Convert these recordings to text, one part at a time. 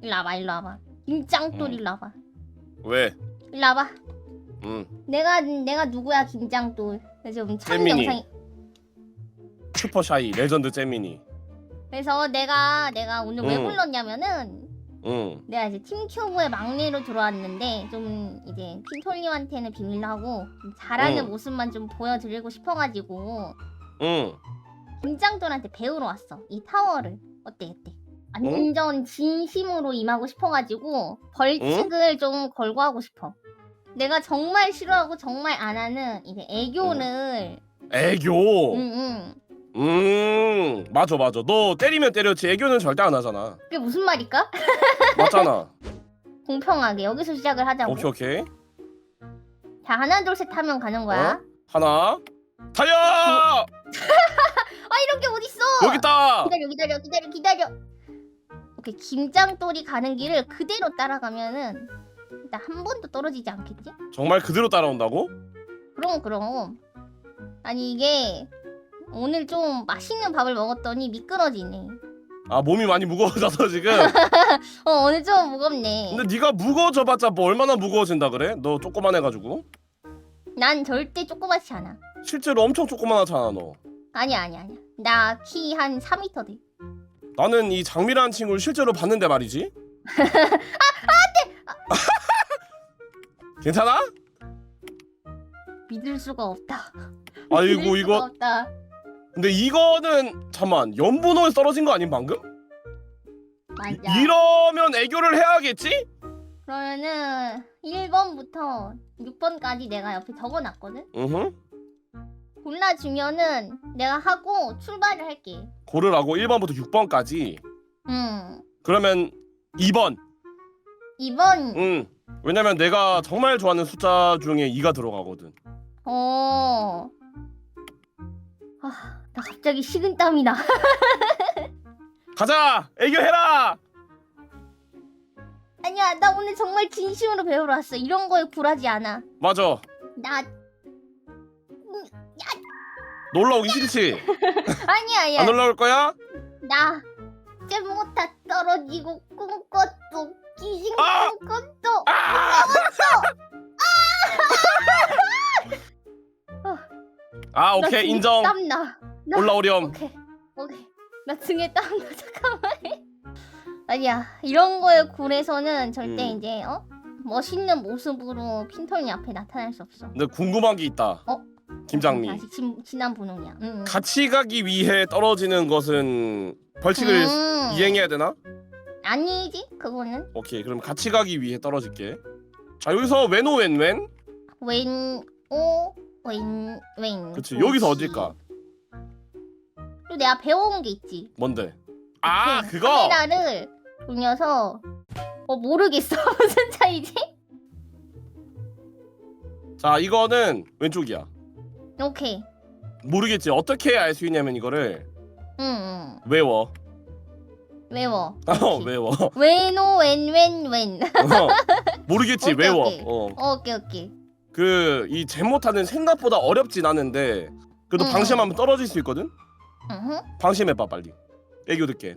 일로 와봐 일로 와봐 김짱돌 음. 일로 와봐 왜? 일로 와봐 응. 내가 내가 누구야 김짱돌 그래서 지금 참 재민이. 영상이 슈퍼샤이 레전드 재민이. 그래서 내가 내가 오늘 왜 음. 불렀냐면은 응. 내가 이제 팀큐브의 막내로 들어왔는데 좀 이제 핀톨님한테는 비밀로 하고 좀 잘하는 음. 모습만 좀 보여드리고 싶어가지고 응. 김짱돌한테 배우러 왔어 이 타워를 어때 어때 완전 진심으로 임하고 싶어가지고 벌칙을 좀 걸고 하고 싶어 내가 정말 싫어하고 정말 안 하는 이제 애교를 애교. 응응 음. 맞아 맞아. 너 때리면 때렸지. 애교는 절대 안 하잖아. 그게 무슨 말일까? 맞잖아. 공평하게 여기서 시작을 하자고 오케이 오케이. 자 하나 둘 셋 하면 가는 거야 어? 하나. 달려! 아 이런 게 어딨어 여기 있다. 기다려 기다려 기다려 기다려 오케이 김장돌이 가는 길을 그대로 따라가면은 일단 한 번도 떨어지지 않겠지? 정말 그대로 따라온다고? 그럼 그럼 아니 이게 오늘 좀 맛있는 밥을 먹었더니 미끄러지네 아 몸이 많이 무거워져서 지금. 어 오늘 좀 무겁네 근데 네가 무거워져봤자 뭐 얼마나 무거워진다 그래? 너 조그만해가지고. 난 절대 조그맣지 않아 실제로 엄청 조그만하잖아 너. 아니야 아니야 아니야 나 키 한 4m 돼 나는 이 장미라는 친구를 실제로 봤는데 말이지. 괜찮아? 믿을 수가 없다 아이고 수가 이거 없다 근데 이거는 잠만 연분호에 떨어진 거 아닌 방금? 맞아 이러면 애교를 해야겠지? 그러면은 1번부터 6번까지 내가 옆에 적어놨거든 으흠 골라주면은 내가 하고 출발을 할게. 고르라고 1번부터 6번까지? 음 그러면 2번. 2번. 응. 왜냐면 내가 정말 좋아하는 숫자 중에 2가 들어가거든. 어. 아, 나 갑자기 식은땀이 나. 가자! 애교 해라! 아니야, 나 오늘 정말 진심으로 배우러 왔어. 이런 거에 굴하지 않아. 맞아. 나 놀러 오기 싫지? 아니야, 아니야. 안 올라올 거야? 나 잼모타 떨어지고 꿈꿨도 기신 아! 꿈꿨도 아! 아 나 오케이 등에 인정 땀 나. 나- 올라오렴 오케이, 오케이. 나 등에 땀 나. 잠깐만. 아니야, 이런 거에 굴해서는 절대 음. 이제 어 멋있는 모습으로 핀털님 앞에 나타날 수 없어. 근데 궁금한 게 있다 어? 김장미. 아직 진, 진한 분홍이야. 응, 응. 같이 가기 위해 떨어지는 것은 벌칙을 음. 이행해야 되나? 아니지 그거는. 오케이 그럼 같이 가기 위해 떨어질게. 자 여기서 웬오 웬웬 왼오 왼왼 그치 여기서 어딜까? 또 내가 배워온 게 있지. 뭔데? 아 그 그거! 카메라를 돌려서 어 모르겠어. 무슨 차이지? 자 이거는 왼쪽이야 오케이. 모르겠지. 어떻게 알 수 있냐면 이거를 응 응. 외워. 외워. 어 외워. 왼오 왼왼왼 어, 모르겠지. 오케이, 외워. 오케이. 어. 오케이 오케이. 그이 제모타는 생각보다 어렵진 않은데 그래도 응. 방심하면 떨어질 수 있거든? 으흠. 방심해봐 빨리. 애교 듣게.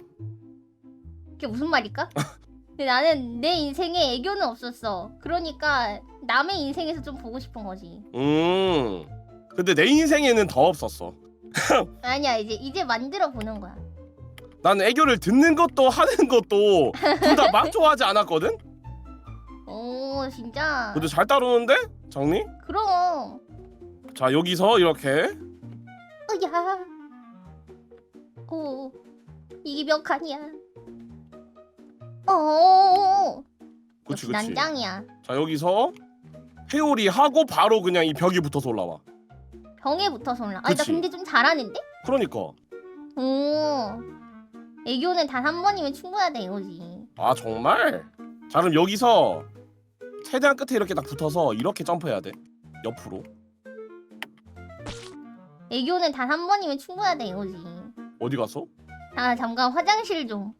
그게 무슨 말일까? 근데 나는 내 인생에 애교는 없었어. 그러니까 남의 인생에서 좀 보고 싶은 거지. 음 근데 내 인생에는 더 없었어. 아니야 이제 이제 만들어 보는 거야. 나는 애교를 듣는 것도 하는 것도 둘 다 막 좋아하지 않았거든? 오 진짜? 근데 잘 따르는데 장미 그럼. 자 여기서 이렇게. 으야. 오 이게 몇 칸이야? 어 그치 역시 그치. 난장이야. 자 여기서 회오리 하고 바로 그냥 이 벽이 붙어서 올라와 병에 붙어서 올라. 아니 나 그치. 근데 좀 잘하는데? 그러니까. 오. 애교는 단 한 번이면 충분하다 이거지. 아 정말? 자 그럼 여기서 최대한 끝에 이렇게 딱 붙어서 이렇게 점프해야 돼. 옆으로. 애교는 단 한 번이면 충분하다 이거지. 어디 갔어? 아 잠깐 화장실 좀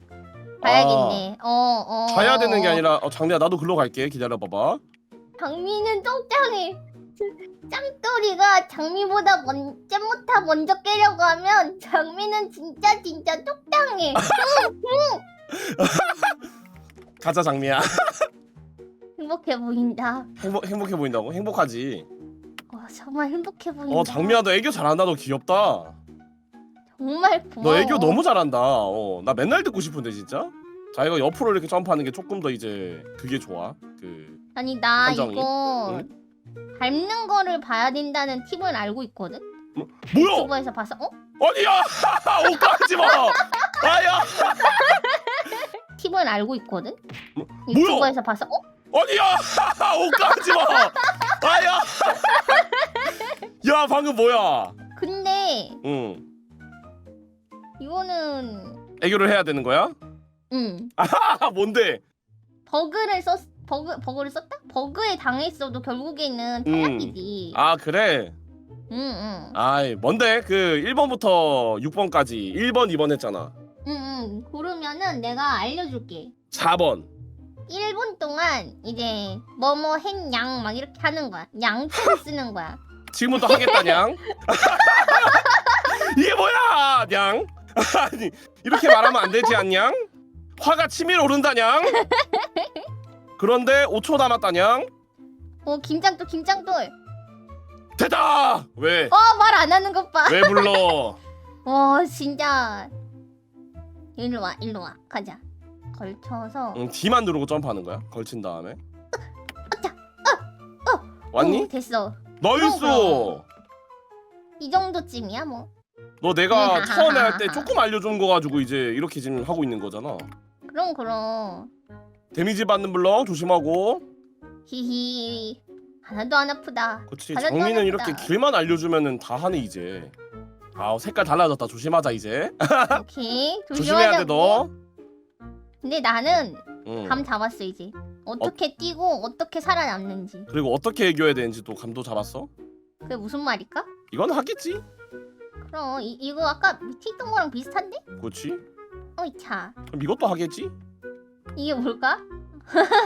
가야겠네. 어어 가야 되는 게 아니라 어, 장미야 나도 글로 갈게. 기다려봐봐. 장미는 짱짱해 짱돌이가 장미보다 먼, 잼모타 먼저 깨려고 하면 장미는 진짜 진짜 쪽장해 가자 장미야. 행복해 보인다. 행복 행복해 보인다고? 행복하지. 와 정말 행복해 보인다. 어 장미야 너 애교 잘한다. 너 귀엽다. 정말 고마워. 너 애교 너무 잘한다. 어, 나 맨날 듣고 싶은데 진짜. 자 이거 옆으로 이렇게 점프하는 게 조금 더 이제 그게 좋아. 그 아니 나 한정이? 이거 밟는 거를 봐야 된다는 팁을 알고 있거든. 뭐야? 유튜브에서 봐서 어? 아니야. 오빠하지 마. 아야. 팁을 알고 있거든. 뭐- 유튜브에서 봐서 어? 아니야. 오빠하지 마. 아야. 야 방금 뭐야? 근데 응. 이거는 애교를 해야 되는 거야? 응아 뭔데? 버그를 썼 버그 버그를 썼다? 버그에 당했어도 결국에는 음. 탈락이지. 아 그래. 응 응 아이 뭔데? 그 1번부터 6번까지 1번 2번 했잖아. 응응 그러면은 내가 알려줄게. 4번. 1분 동안 이제 뭐뭐 했냥 막 이렇게 하는 거야. 양치를 쓰는 거야. 지금부터 하겠다냥. 이게 뭐야, 냥? 아니 이렇게 말하면 안 되지 않냥? 화가 치밀 오른다냥? 그런데 5초 남았다냥? 어 김장돌 김장돌. 대다! 왜? 어 말 안 하는 것 봐. 왜 불러? 와 진짜. 일로 와 일로 와 가자. 걸쳐서. 응, D만 누르고 점프하는 거야. 걸친 다음에. 어, 왔니? 어, 됐어. 나이스! 그럼. 이 정도쯤이야 뭐. 너 내가 음, 처음에 할 때. 조금 알려준 거 가지고 이제 이렇게 지금 하고 있는 거잖아. 그럼 그럼. 데미지 받는 블럭 조심하고. 히히. 하나도 안 아프다. 그렇지. 장미는 잘한다. 이렇게 길만 알려주면은 다 하네 이제. 아 색깔 달라졌다. 조심하자 이제. 오케이. 조심해야 돼 조심하자고. 너. 근데 나는 응. 감 잡았어 이제. 어떻게 뛰고 어떻게 살아남는지. 그리고 어떻게 애교해야 되는지 또 감도 잡았어? 그게 무슨 말일까? 이건 하겠지. 그럼 이, 이거 아까 밑에 있던 거랑 비슷한데? 그렇지. 어이 차. 그럼 이것도 하겠지. 이게 뭘까?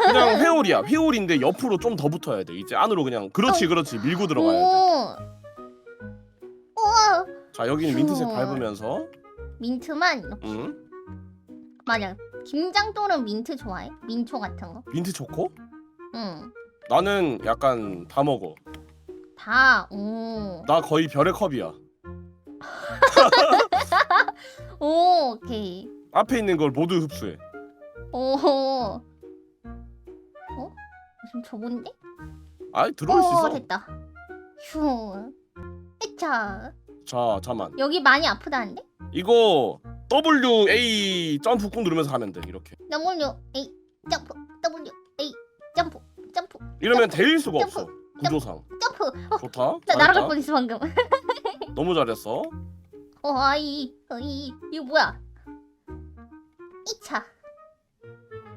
그냥 회오리야. 회오리인데 옆으로 좀 더 붙어야 돼. 이제 안으로 그냥 그렇지 그렇지 밀고 들어가야 돼. 오. 우와. 자 여기는 민트색 휴. 밟으면서. 민트만 이렇게. 응. 맞아. 김장돌은 민트 좋아해? 민초 같은 거? 민트 초코? 응. 나는 약간 다 먹어. 다. 오. 나 거의 별의 컵이야. 오. 오케이. 앞에 있는 걸 모두 흡수해. 오. 어? 좀 좁은데? 아이 들어올 수 오, 있어. 됐다. 휴. 에차. 자 잠만. 여기 많이 아프다는데? 이거 W A 점프 꾹 누르면서 하면 돼 이렇게. W A 점프 W A 점프 점프 이러면 데일 수가 없어. 구조상. 점프. 어, 좋다. 나 잘했다. 날아갈 뻔했어 방금. 너무 잘했어. 어 아이 어이 이거 뭐야? 이차.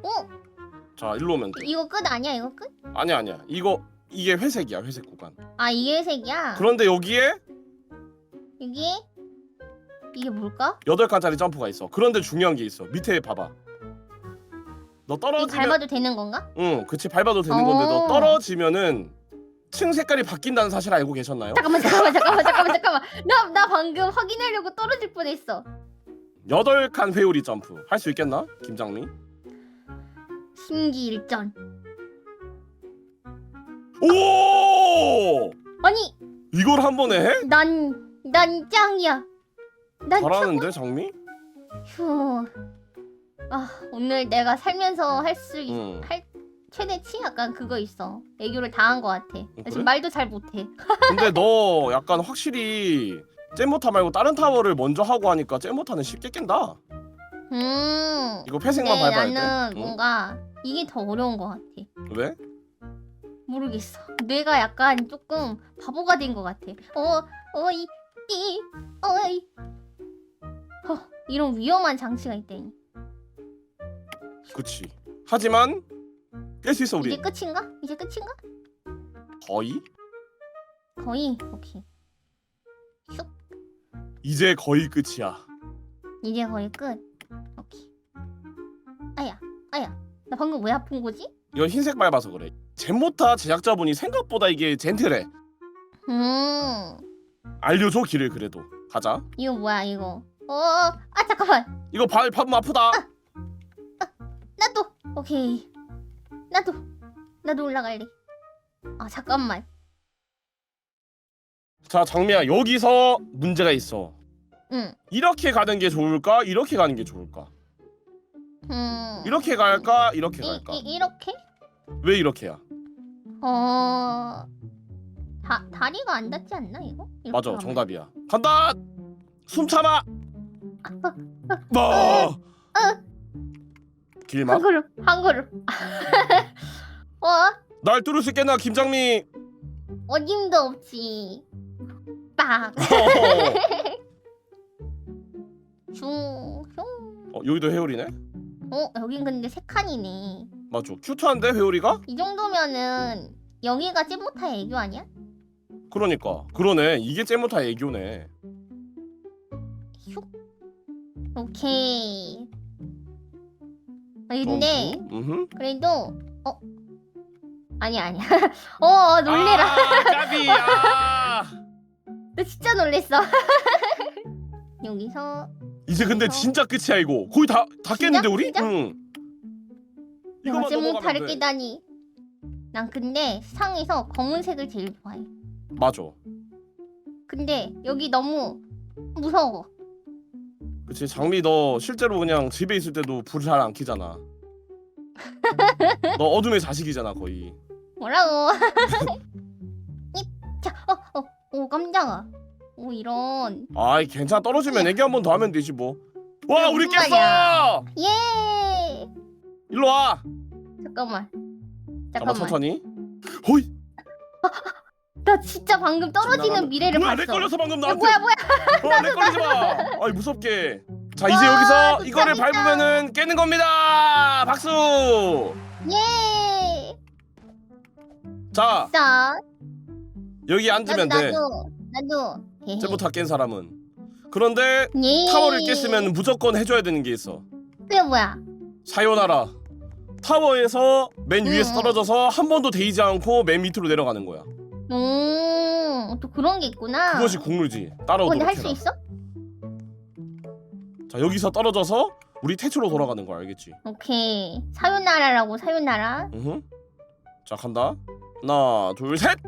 어자 일로 오면 돼. 이거 끝 아니야 이거 끝? 아니야 아니야. 이거 이게 회색이야 회색 구간. 아 이게 색이야. 그런데 여기에 여기 이게 뭘까? 여덟 칸짜리 점프가 있어. 그런데 중요한 게 있어. 밑에 봐봐. 너 이거 떨어지면 밟아도 되는 건가? 응, 그치 밟아도 되는 건데 너 어. 떨어지면은 층 색깔이 바뀐다는 사실 알고 계셨나요? 잠깐만 잠깐만 잠깐만 잠깐만 잠깐만. 나 나 방금 확인하려고 떨어질 뻔했어. 여덟 칸 회오리 점프 할 수 있겠나? 김장미? 심기일전. 오! 아니 이걸 한 번에 해? 난 난 짱이야. 난 잘하는데 장미? 휴. 아 오늘 내가 살면서 할 수 있... 응. 할 최대치 약간 그거 있어. 애교를 다 한 것 같아. 나 그래? 지금 말도 잘 못해. 근데 너 약간 확실히 잼모타 말고 다른 타워를 먼저 하고 하니까 잼모타는 쉽게 깬다. 음. 이거 근데 밟아야 나는 돼. 응? 뭔가 이게 더 어려운 것 같아. 왜? 모르겠어. 뇌가 약간 조금 바보가 된 것 같아. 어, 어이, 이, 어이. 허, 이런 위험한 장치가 있다니. 그치. 하지만 깰 수 있어 우리. 이제 끝인가? 이제 끝인가? 거의? 거의. 오케이. 슉. 이제 거의 끝이야. 이제 거의 끝. 방금 왜 아픈 거지? 이건 흰색 밟아서 그래. 잼모타 제작자분이 생각보다 이게 젠틀해. 음. 알려줘 길을 그래도. 가자. 이거 뭐야 이거? 어, 아 잠깐만. 이거 발 밟으면 아프다. 나도 오케이 나도 나도 올라갈래 아 잠깐만 자 장미야 여기서 문제가 있어. 응 이렇게 가는 게 좋을까? 이렇게 가는 게 좋을까? 음. 이렇게 갈까? 이렇게 이, 갈까? 이, 이렇게? 왜 이렇게야? 어... 다, 다리가 안 닿지 않나 이거? 이렇게 맞아 가면. 정답이야. 간다. 숨 참아. 어, 뭐? 길막? 한 그룹 한 그룹 어? 날 뚫을 수 있겠나 김장미? 어림도 없지 빡 슝, 슝. 어, 여기도 회오리네. 어 여긴 근데 세 칸이네 맞죠. 큐트한데 회오리가? 이 정도면은 여기가 찐모타 애교 아니야? 그러니까 그러네. 이게 잼모타 애교네. 슉 오케이 아니, 근데. 음흠. 그래도 어 아니야 아니야 어 놀래라 아, 까비. 아. 나 진짜 놀랬어 여기서 이제 근데. 진짜 끝이야 이거. 거의 다 다? 깼는데 우리? 진짜? 응. 이거만 넘어가면 돼. 깨다니 난 근데 상에서 검은색을 제일 좋아해 맞아. 근데 여기 너무 무서워 그치 장미 너 실제로 그냥 집에 있을 때도 불 잘 안 켜잖아. 너 어둠의 자식이잖아 거의. 뭐라고 이자어 어 오 깜짝아 오 이런 아이 괜찮아 떨어지면 애기 한 번 더 하면 되지 뭐. 와 그게 우리 무슨 깼어. 말이야? 예 일로 와. 잠깐만 잠깐 잠깐만 천천히. 호이. 나 진짜 방금 떨어지는 미래를 뭐야 봤어 내 걸려서 방금 야, 나한테. 뭐야 뭐야 어, 내 걸리지 마. 아이 무섭게. 자 이제 와, 여기서 또 이거를 재밌다. 밟으면은 깨는 겁니다. 박수. 예 자 자 여기 나도 앉으면 돼. 나도 나도 헤헤. 쟤부터 깬 사람은. 그런데 예 타워를 깼으면 무조건 해줘야 되는 게 있어. 그게 뭐야 사요나라. 타워에서 맨 위에서 응, 응. 떨어져서 한 번도 데이지 않고 맨 밑으로 내려가는 거야. 오 또 그런 게 있구나 그것이. 어, 근데 따라오도록 할수 해라. 있어? 자 여기서 떨어져서 우리 태초로 돌아가는 거야 알겠지? 오케이 사요나라라고 사요나라 으흠. 자 간다. 하나 둘 셋.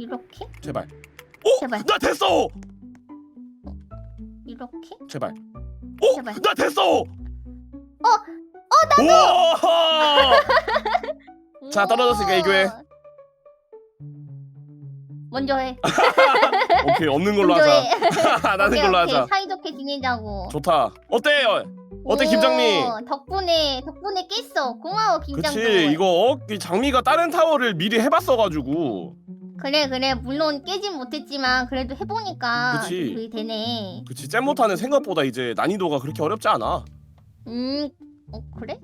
이렇게 제발. 오! 제발. 나 됐어! 이렇게 제발. 오! 제발. 나 됐어! 어! 어 나도! 자, 떨어졌으니까. 우와. 먼저 해 오케이 없는 걸로 먼저 하자. 해 나는 오케이, 걸로 오케이. 하자. 사이좋게 지내자고 좋다. 어때요? 어때 오, 김장미? 덕분에 덕분에 깼어 고마워 김장도 그치 이거 어? 이 장미가 다른 타워를 미리 해봤어가지고 그래 그래 물론 깨진 못했지만 그래도 해보니까 그치. 그게 되네 그치 잼 못하는 생각보다 이제 난이도가 그렇게 어렵지 않아. 음 어, 그래?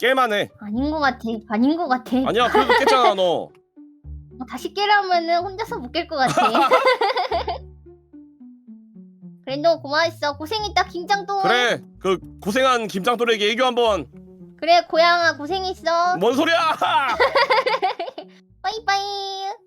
깨만해. 아닌 것 같아 아닌 것 같아 아니야 그래도 깼잖아 너. 어, 다시 깨라면은 혼자서 못 깰 것 같아 그래도 고마웠어 고생했다 김장도 그래 그 고생한 김장돌에게 애교 한번. 그래 고양아 고생했어 뭔 소리야? 빠이빠이